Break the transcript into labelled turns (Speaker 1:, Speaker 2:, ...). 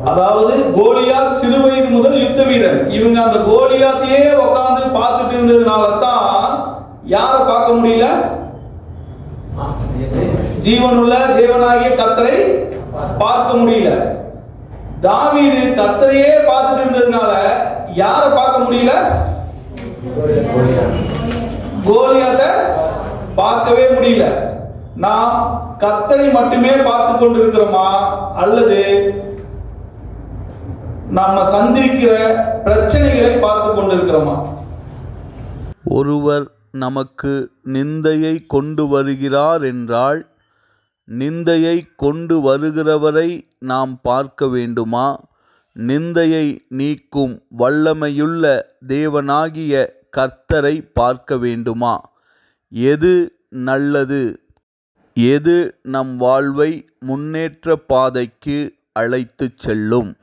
Speaker 1: அதாவது கோலியாத் சிறு வயது முதல் யுத்த வீரன் இவங்க அந்த கோலியாத்தையே உட்கார்ந்து பார்த்துட்டு இருந்ததுனால தான் யாரை பார்க்க முடியல? ஜீவனுள்ள தேவனாகிய கத்தரை பார்க்க முடியல. தாவீது கத்தரையே பார்த்துட்டு இருந்ததுனால யாரை பார்க்க முடியல? கோலியாத்த பார்க்கவே முடியல. நாம் கத்தரை மட்டுமே பார்த்து கொண்டிருக்கிறோமா? அல்லது நம்ம சந்திக்கிற பிரச்சனைகளை பார்த்து கொண்டிருக்கிறோமா?
Speaker 2: ஒருவர் நமக்கு நிந்தையை கொண்டு வருகிறார் என்றால் நிந்தையை கொண்டு வருகிறவரை நாம் பார்க்க வேண்டுமா? நிந்தையை நீக்கும் வல்லமையுள்ள தேவனாகிய கர்த்தரை பார்க்க வேண்டுமா? எது நல்லது? எது நம் வாழ்வை முன்னேற்ற பாதைக்கு அழைத்துச் செல்லும்?